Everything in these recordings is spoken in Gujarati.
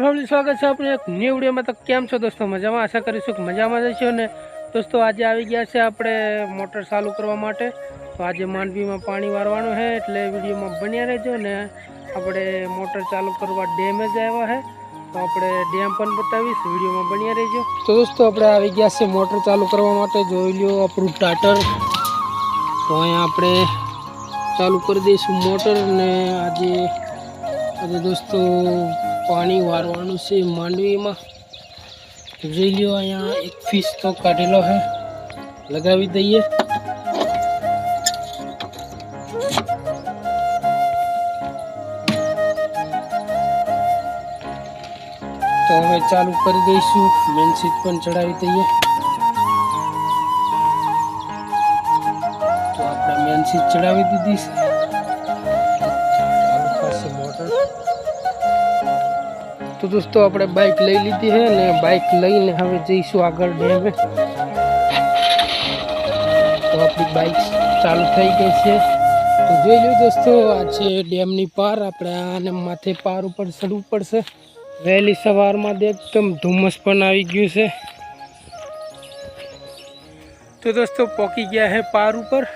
ફેમિલી, સ્વાગત છે આપણે એક ન્યૂ વિડીયોમાં તો કેમ છો દોસ્તો? મજામાં? આશા કરીશું કે મજામાં જશો ને. દોસ્તો, આજે આવી ગયા છે આપણે મોટર ચાલુ કરવા માટે. તો આજે માંડવીમાં પાણી વારવાનું છે, એટલે વિડીયોમાં બન્યા રહેજો ને. આપણે મોટર ચાલુ કરવા ડેમે જ આવ્યા છે. તો આપણે ડેમ પણ બતાવીશ, વિડીયોમાં બન્યા રહેજો. તો દોસ્તો, આપણે આવી ગયા છે મોટર ચાલુ કરવા માટે. જોઈ લ્યો આપણું ટાટર. તો અહીંયા આપણે ચાલુ કરી દઈશું મોટર ને. આજે આજે દોસ્તો પાણી વારવાનું છે માંડવીમાં. તો જોઈ લ્યો અહીંયા એક ફીસ તો કાઢેલો છે લગાવી દઈએ. તો હવે ચાલુ કરી દઈશું. મેન સીટ પણ ચડાવી દઈએ. તો આપણે મેન સીટ ચડાવી દીધી છે. તો દોસ્તો, આપણે બાઇક લઈ લીધી છે ને બાઇક લઈને હવે જઈશું આગળ ડેમે તો આપણી બાઇક ચાલુ થઈ ગઈ છે. તો જોઈ લો દોસ્તો, આ છે ડેમની પાર. આપણે આને માથે પાર ઉપર ચડવું પડશે. વહેલી સવારમાં એકદમ ધુમ્મસ પણ આવી ગયું છે. તો દોસ્તો, પોકી ગયા છે પાર ઉપર.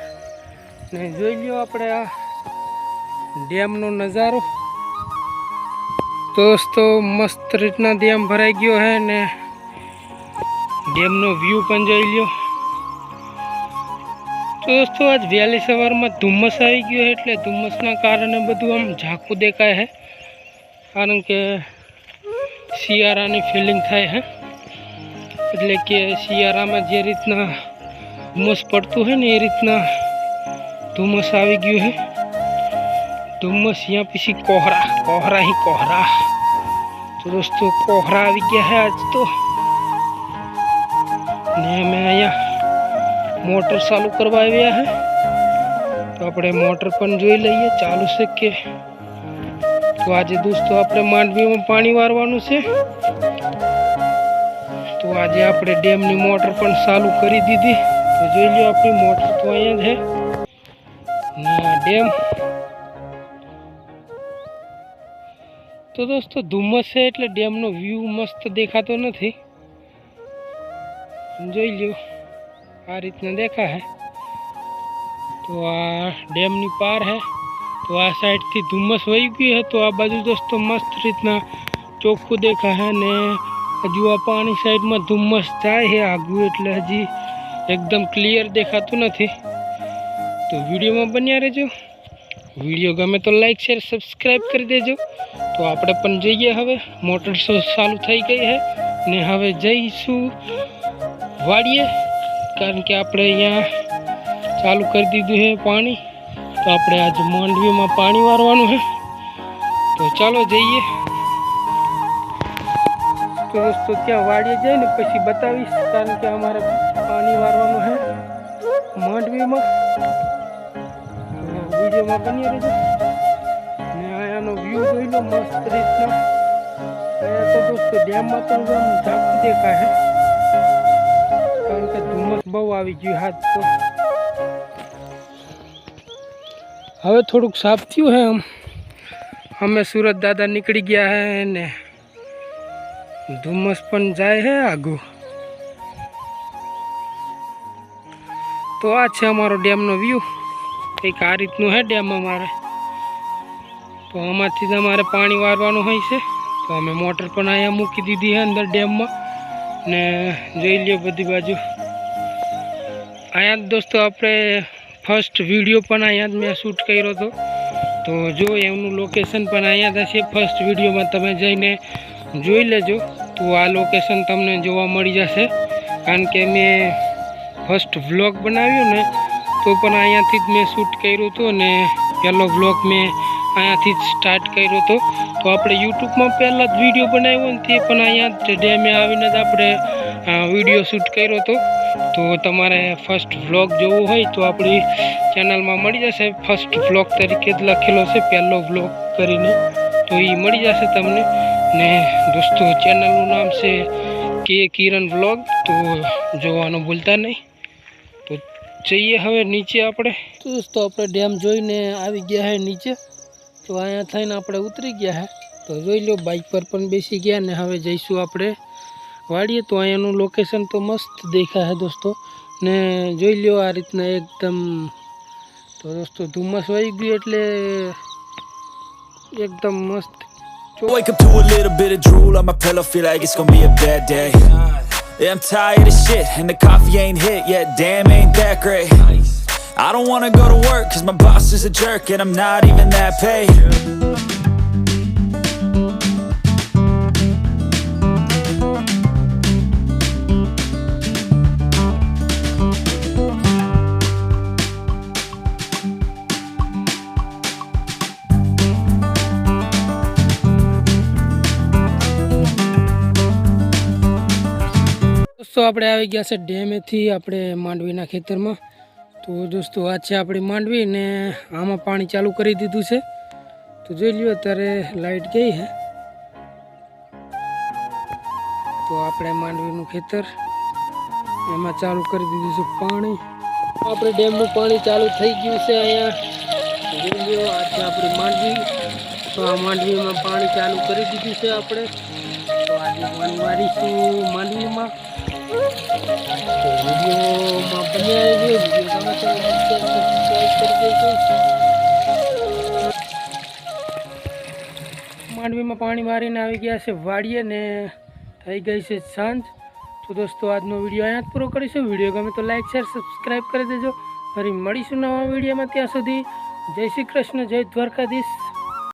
ને જોઈ લો આપણે આ ડેમનો નજારો. દોસ્તો, મસ્ત રીતના ડેમ ભરાઈ ગયો છે ને ડેમનો વ્યૂ પણ જોઈ લ્યો. દોસ્તો, આજ વહેલી સવારમાં ધુમ્મસ આવી ગયો એટલે ધુમ્મસના કારણે બધું આમ ઝાંખું દેખાય છે કારણ કે શિયાળાની ફિલિંગ થાય છે એટલે કે શિયાળામાં જે રીતના ધુમ્મસ પડતું હોય ને એ રીતના ધુમ્મસ આવી ગયું છે ધુમ્મસ અહીંયા પછી કોહરા કોહરા ही કોહરા તો દોસ્તો કોહરા આવી ગયા છે આજ તો ને અમે અહીંયા મોટર ચાલુ કરવા આવ્યા છે તો આપણે મોટર પણ જોઈ લઈએ ચાલુ છે કે તો આજે દોસ્તો આપણે માંડવીમાં પાણી વારવાનું છે તો આજે આપણે ડેમની મોટર પણ ચાલુ કરી દીધી તો જોઈ લો આપણી મોટર તો અહીંયા જ છે ને આ ડેમ તો દોસ્તો ધુમ્મસ છે એટલે ડેમનો વ્યૂ મસ્ત દેખાતો નથી. જોઈ લ્યો, આ રીતના દેખા હે. તો આ ડેમની પાર હે, તો આ સાઈડથી ધુમ્મસ વહી ગયું હે, તો આ બાજુ દોસ્તો મસ્ત રીતના ચોખ્ખું દેખા હે ને હજુ આ પાણી સાઈડમાં ધુમ્મસ જાય છે આગું એટલે હજી એકદમ ક્લિયર દેખાતું નથી. તો વિડીયોમાં બન્યા રહેજો. વીડિયો ગમે તો લાઈક, શેર સબસ્ક્રાઈબ કરી દેજો. તો આપણે પણ જઈએ હવે. મોટર શો ચાલુ થઈ ગઈ છે. ને હવે જઈશું વાડીએ, કારણ કે આપણે અહીંયા ચાલુ કરી દીધું છે પાણી. તો આપણે આજે માંડવીમાં પાણી વારવાનું છે. તો ચાલો જઈએ. તો દોસ્તો, ત્યાં વાડીએ જઈને પછી બતાવીશ, કારણ કે અમારે પાણી વારવાનું છે માંડવીમાં. વિડીયોમાં બની રહેજો. ને અહીંયાનો વ્યૂ જોઈ લો, મસ્ત રીતના. અહીંયા તો દોસ્તો ડેમમાં તો આમ ઝાંખું દેખાય હે. કારણ કે ધુમ્મસ બહુ આવી ગયું હાથ તો. હવે થોડુંક સાફ થયું હે આમ. અમે સુરત દાદા નીકળી ગયા હે ને ધુમ્મસ પણ જાય હે આગું. તો આ છે અમારો ડેમનો વ્યૂ. કંઈક આ રીતનું છે ડેમ અમારે. તો આમાંથી તમારે પાણી વારવાનું હોય છે. તો અમે મોટર પણ અહીંયા મૂકી દીધી છે અંદર ડેમમાં. ને જોઈ લ્યો બધી બાજુ. અહીંયા જ દોસ્તો આપણે ફર્સ્ટ વીડિયો પણ અહીંયા જ મેં શૂટ કર્યો હતો. તો જો એમનું લોકેશન પણ અહીંયા જ હશે ફર્સ્ટ વિડીયોમાં તમે જઈને જોઈ લેજો. તો આ લોકેશન તમને જોવા મળી જશે. કારણ કે મેં ફર્સ્ટ વ્લોગ બનાવ્યો ને તો પણ અહીંયાથી જ મેં શૂટ કર્યું હતું ને પહેલો વ્લોગ મેં અહીંયાથી જ સ્ટાર્ટ કર્યો હતો. તો આપણે યુટ્યુબમાં પહેલાં જ વીડિયો બનાવ્યો ને તે પણ અહીંયા જ ડેમે આવીને જ આપણે વીડિયો શૂટ કર્યો હતો. તો તમારે ફર્સ્ટ વ્લોગ જોવો હોય તો આપણી ચેનલમાં મળી જશે. ફર્સ્ટ વ્લોગ તરીકે જ લખેલો છે પહેલો વ્લોગ કરીને. તો એ મળી જશે તમને. ને દોસ્તો ચેનલનું નામ છે કે કિરણ વ્લોગ તો જોવાનું ભૂલતા નહીં. જઈએ હવે નીચે આપણે. તો દોસ્તો આપણે ડેમ જોઈને આવી ગયા હે નીચે. તો અહીંયા થઈને આપણે ઉતરી ગયા હે. તો જોઈ લો બાઇક પર પણ બેસી ગયા ને હવે જઈશું આપણે વાડીએ. તો અહીંયાનું લોકેશન તો મસ્ત દેખાય હે દોસ્તો. ને જોઈ લો આ રીતના એકદમ તો દોસ્તો ધુમ્મસ વહી ગયું એટલે એકદમ મસ્ત. Wake up to a little bit of drool on my pillow, feel like it's gonna be a bad day. Yeah, I'm tired of shit, and the coffee ain't hit yet, damn, ain't that great. I don't wanna go to work, cause my boss is a jerk, and I'm not even that paid. દોસ્તો આપણે આવી ગયા છે ડેમેથી, આપણે માંડવીના ખેતરમાં. તો દોસ્તો, આ છે આપણી માંડવી ને આમાં પાણી ચાલુ કરી દીધું છે. તો જોઈ લ્યો, અત્યારે લાઈટ ગઈ હે. તો આપણે માંડવીનું ખેતર એમાં ચાલુ કરી દીધું છે પાણી. આપણે ડેમનું પાણી ચાલુ થઈ ગયું છે અહીંયા. જોઈ લ્યો, આ છે આપણી માંડવી. તો આ માંડવીમાં પાણી ચાલુ કરી દીધું છે આપણે. તો આજે પાણી મારીશું માંડવીમાં. માંડવીમાં પાણી મારીને આવી ગયા છે વાડીએ ને થઈ ગઈ છે સાંજ. તો દોસ્તો, આજનો વીડિયો અહીંયા જ પૂરો કરીશું. વીડિયો ગમે તો લાઈક, શેર, સબસ્ક્રાઈબ કરી દેજો. ફરી મળીશું નવા વિડીયોમાં ત્યાં સુધી. જય શ્રી કૃષ્ણ, જય દ્વારકાધીશ.